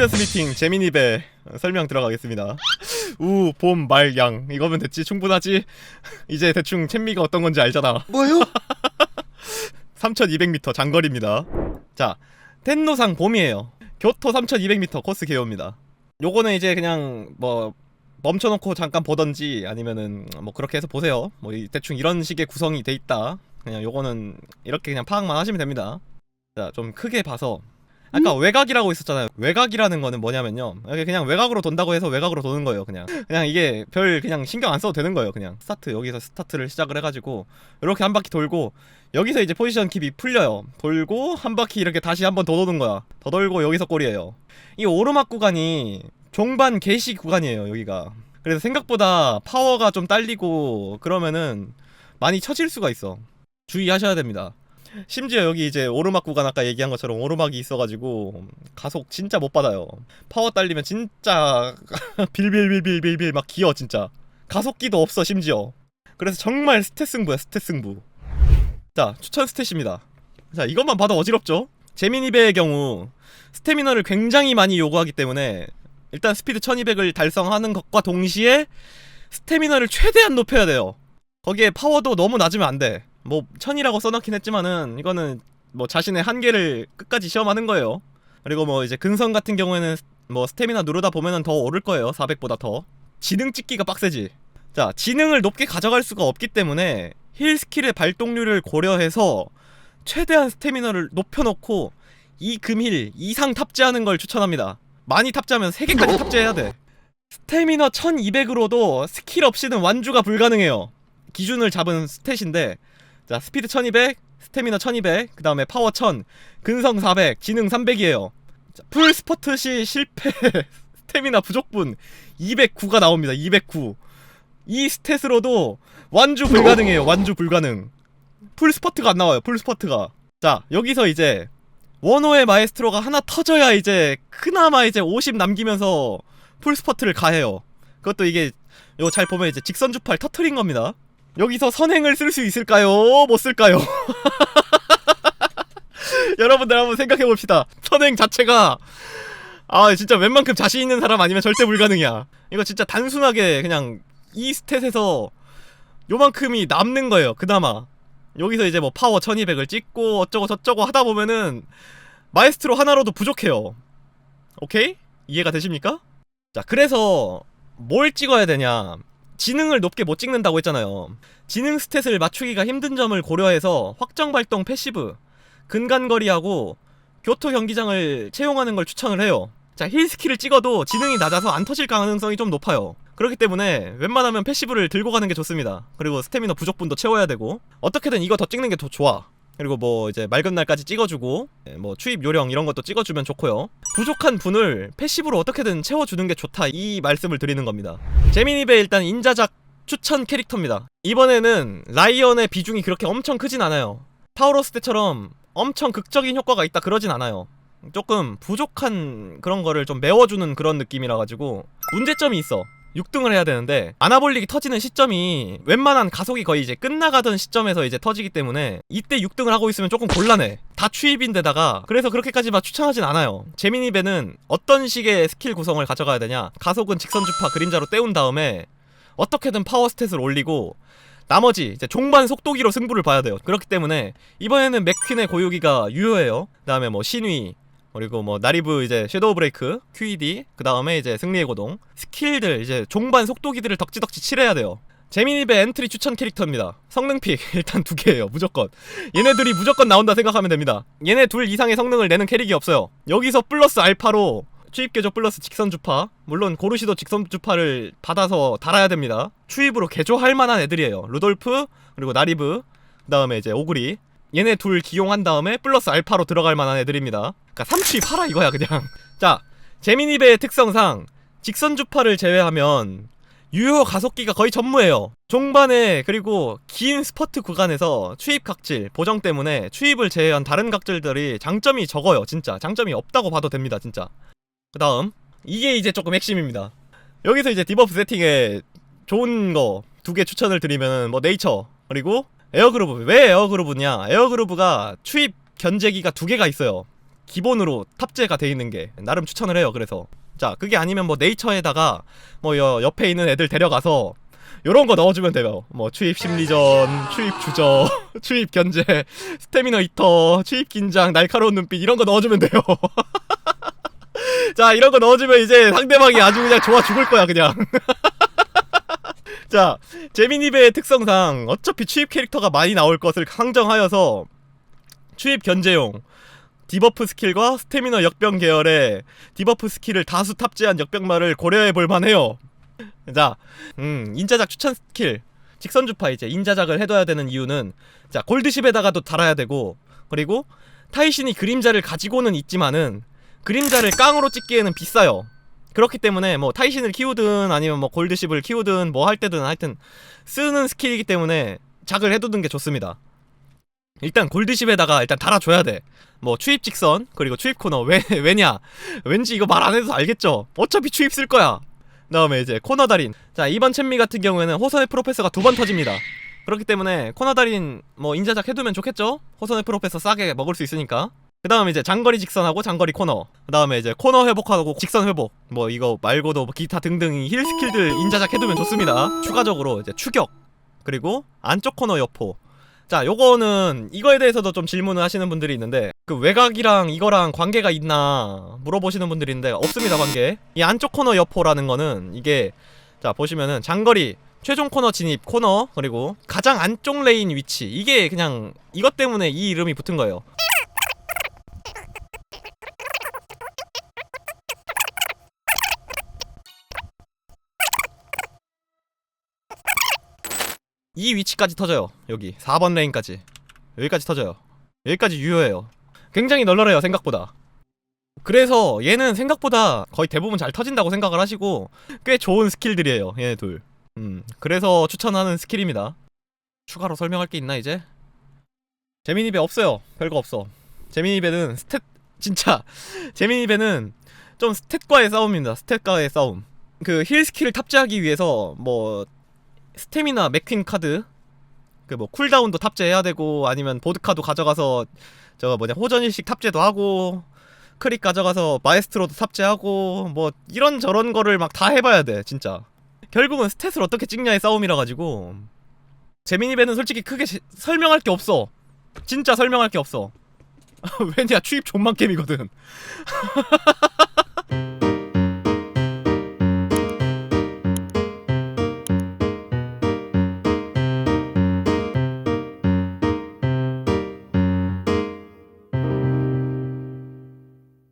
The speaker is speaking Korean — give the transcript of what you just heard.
챔피언스 미팅 재민이배 설명 들어가겠습니다. 우, 봄, 말, 양 이거면 됐지 충분하지. 이제 대충 챔미가 어떤 건지 알잖아. 뭐요? 3,200m 장거리입니다. 자, 텐노상 봄이에요. 교토 3,200m 코스 개요입니다. 요거는 이제 그냥 뭐 멈춰놓고 잠깐 보던지 아니면은 뭐 그렇게 해서 보세요. 뭐 이- 대충 이런 식의 구성이 돼 있다. 그냥 요거는 이렇게 그냥 파악만 하시면 됩니다. 자, 좀 크게 봐서 아까 외곽이라고 있었잖아요. 외곽이라는 거는 뭐냐면요. 그냥 외곽으로 돈다고 해서 외곽으로 도는 거예요. 그냥 그냥 이게 별 그냥 신경 안 써도 되는 거예요. 그냥 스타트 여기서 스타트를 시작을 해가지고 이렇게 한 바퀴 돌고 여기서 이제 포지션 킵이 풀려요. 돌고 한 바퀴 이렇게 다시 한 번 더 도는 거야. 더 돌고 여기서 골이에요. 이 오르막 구간이 종반 개시 구간이에요. 여기가. 그래서 생각보다 파워가 좀 딸리고 그러면은 많이 처질 수가 있어. 주의하셔야 됩니다. 심지어 여기 이제 오르막 구간 아까 얘기한 것처럼 오르막이 있어가지고 가속 진짜 못 받아요. 파워 딸리면 진짜 빌빌빌빌빌빌 막 기어 진짜. 가속기도 없어 심지어. 그래서 정말 스탯 승부야 스탯 승부. 자 추천 스탯입니다. 자 이것만 봐도 어지럽죠? 제미니베의 경우 스태미너를 굉장히 많이 요구하기 때문에 일단 스피드 1200을 달성하는 것과 동시에 스태미너를 최대한 높여야 돼요. 거기에 파워도 너무 낮으면 안 돼. 뭐 1000이라고 써놓긴 했지만은 이거는 뭐 자신의 한계를 끝까지 시험하는 거예요. 그리고 뭐 이제 근성 같은 경우에는 뭐 스태미나 누르다 보면은 더 오를 거예요. 400보다 더. 지능 찍기가 빡세지. 자, 지능을 높게 가져갈 수가 없기 때문에 힐 스킬의 발동률을 고려해서 최대한 스태미너를 높여놓고 이 금힐 이상 탑재하는 걸 추천합니다. 많이 탑재하면 3개까지 탑재해야 돼. 스태미너 1200으로도 스킬 없이는 완주가 불가능해요. 기준을 잡은 스탯인데 자 스피드 1200, 스태미너 1200, 그 다음에 파워 1000, 근성 400, 지능 300이에요. 자, 풀 스포트 시 실패 스태미나 부족분 209가 나옵니다. 209. 이 스탯으로도 완주 불가능해요. 완주 불가능. 풀 스퍼트가 안 나와요. 풀 스퍼트가. 자, 여기서 이제 원호의 마에스트로가 하나 터져야 이제 그나마 이제 50 남기면서 풀 스퍼트를 가해요. 그것도 이게 이거 잘 보면 이제 직선 주팔 터트린 겁니다. 여기서 선행을 쓸 수 있을까요? 못 쓸까요? 여러분들 한번 생각해 봅시다. 선행 자체가 아 진짜 웬만큼 자신 있는 사람 아니면 절대 불가능이야. 이거 진짜 단순하게 그냥 이 스탯에서 요만큼이 남는 거예요. 그나마 여기서 이제 뭐 파워 1200을 찍고 어쩌고 저쩌고 하다 보면은 마에스트로 하나로도 부족해요. 오케이? 이해가 되십니까? 자, 그래서 뭘 찍어야 되냐? 지능을 높게 못 찍는다고 했잖아요. 지능 스탯을 맞추기가 힘든 점을 고려해서 확정 발동 패시브, 근간거리하고 교토 경기장을 채용하는 걸 추천을 해요. 자, 힐 스킬을 찍어도 지능이 낮아서 안 터질 가능성이 좀 높아요. 그렇기 때문에 웬만하면 패시브를 들고 가는 게 좋습니다. 그리고 스태미너 부족분도 채워야 되고 어떻게든 이거 더 찍는 게 더 좋아. 그리고 뭐 이제 맑은 날까지 찍어주고 예, 뭐 추입 요령 이런 것도 찍어주면 좋고요. 부족한 분을 패시브로 어떻게든 채워주는 게 좋다 이 말씀을 드리는 겁니다. 제미니베 일단 인자작 추천 캐릭터입니다. 이번에는 라이언의 비중이 그렇게 엄청 크진 않아요. 타우로스 때처럼 엄청 극적인 효과가 있다 그러진 않아요. 조금 부족한 그런 거를 좀 메워주는 그런 느낌이라 가지고 문제점이 있어. 6등을 해야 되는데 아나볼릭이 터지는 시점이 웬만한 가속이 거의 이제 끝나가던 시점에서 이제 터지기 때문에 이때 6등을 하고 있으면 조금 곤란해. 다 추입인데다가 그래서 그렇게까지 막 추천하진 않아요. 제미니배는 어떤 식의 스킬 구성을 가져가야 되냐? 가속은 직선주파 그림자로 때운 다음에 어떻게든 파워 스탯을 올리고 나머지 이제 종반 속도기로 승부를 봐야 돼요. 그렇기 때문에 이번에는 맥퀸의 고유기가 유효해요. 그 다음에 뭐 신위 그리고 뭐 나리브 이제 섀도우 브레이크, QED, 그 다음에 이제 승리의 고동, 스킬들 이제 종반 속도기들을 덕지덕지 칠해야 돼요. 제미니베 엔트리 추천 캐릭터입니다. 성능픽 일단 두 개예요, 무조건. 얘네들이 무조건 나온다 생각하면 됩니다. 얘네 둘 이상의 성능을 내는 캐릭이 없어요. 여기서 플러스 알파로 추입 개조 플러스 직선 주파, 물론 고르시도 직선 주파를 받아서 달아야 됩니다. 추입으로 개조할 만한 애들이에요. 루돌프 그리고 나리브, 그 다음에 이제 오그리. 얘네 둘 기용한 다음에 플러스 알파로 들어갈 만한 애들입니다. 그러니까 삼취입 하라 이거야 그냥. 자, 제미니베의 특성상 직선 주파를 제외하면 유효 가속기가 거의 전무해요. 종반에 그리고 긴 스퍼트 구간에서 추입 각질 보정 때문에 추입을 제외한 다른 각질들이 장점이 적어요. 진짜 장점이 없다고 봐도 됩니다. 진짜. 그 다음 이게 이제 조금 핵심입니다. 여기서 이제 디버프 세팅에 좋은 거 두 개 추천을 드리면 뭐 네이처 그리고 에어그루브 왜 에어그루브냐 에어그루브가 추입 견제기가 두 개가 있어요 기본으로 탑재가 돼 있는 게 나름 추천을 해요. 그래서 자 그게 아니면 뭐 네이처에다가 뭐 여, 옆에 있는 애들 데려가서 요런 거 넣어주면 돼요. 뭐 추입 심리전, 추입 주저, 추입 견제, 스태미너 히터, 추입 긴장, 날카로운 눈빛 이런 거 넣어주면 돼요. 자 이런 거 넣어주면 이제 상대방이 아주 그냥 좋아 죽을 거야 그냥. 자 제미니베의 특성상 어차피 추입 캐릭터가 많이 나올 것을 항정하여서 추입 견제용 디버프 스킬과 스태미너 역병 계열의 디버프 스킬을 다수 탑재한 역병말을 고려해 볼 만 해요. 자, 음, 인자작 추천 스킬. 직선주파 이제 인자작을 해둬야 되는 이유는 자, 골드십에다가도 달아야 되고 그리고 타이신이 그림자를 가지고는 있지만은 그림자를 깡으로 찍기에는 비싸요. 그렇기 때문에 뭐 타이신을 키우든 아니면 뭐 골드십을 키우든 뭐 할 때든 하여튼 쓰는 스킬이기 때문에 작을 해두는 게 좋습니다. 일단 골드십에다가 일단 달아줘야 돼. 뭐 추입 직선 그리고 추입 코너 왜 왜냐? 왠지 이거 말 안 해도 알겠죠? 어차피 추입 쓸 거야. 그다음에 이제 코너 달인. 자 이번 챔미 같은 경우에는 호선의 프로페서가 두 번 터집니다. 그렇기 때문에 코너 달인 뭐 인자작 해두면 좋겠죠? 호선의 프로페서 싸게 먹을 수 있으니까. 그 다음에 이제 장거리 직선하고 장거리 코너. 그 다음에 이제 코너 회복하고 직선 회복. 뭐 이거 말고도 뭐 기타 등등 힐 스킬들 인자작 해두면 좋습니다. 추가적으로 이제 추격. 그리고 안쪽 코너 여포. 자, 요거는 이거에 대해서도 좀 질문을 하시는 분들이 있는데 그 외곽이랑 이거랑 관계가 있나 물어보시는 분들이 있는데 없습니다, 관계. 이 안쪽 코너 여포라는 거는 이게 자, 보시면은 장거리 최종 코너 진입 코너 그리고 가장 안쪽 레인 위치 이게 그냥 이것 때문에 이 이름이 붙은 거예요. 이 위치까지 터져요. 여기 4번 레인까지 여기까지 터져요. 여기까지 유효해요. 굉장히 널널해요 생각보다. 그래서 얘는 생각보다 거의 대부분 잘 터진다고 생각을 하시고 꽤 좋은 스킬들이에요 얘네 둘. 음 그래서 추천하는 스킬입니다. 추가로 설명할 게 있나 이제? 재미니베 없어요. 별거 없어. 재미니베는 스탯 진짜 재미니베는 좀 스탯과의 싸움입니다. 스탯과의 싸움. 그 힐 스킬을 탑재하기 위해서 뭐 스태미나 맥퀸 카드? 그 뭐 쿨다운도 탑재해야 되고 아니면 보드카도 가져가서 저거 뭐냐 호전일식 탑재도 하고 크릭 가져가서 마에스트로도 탑재하고 뭐 이런 저런 거를 막 다 해봐야 돼 진짜. 결국은 스탯을 어떻게 찍냐의 싸움이라 가지고. 재미니배는 솔직히 크게 시- 설명할 게 없어. 진짜 설명할 게 없어. 왜냐 추입 존만 게임이거든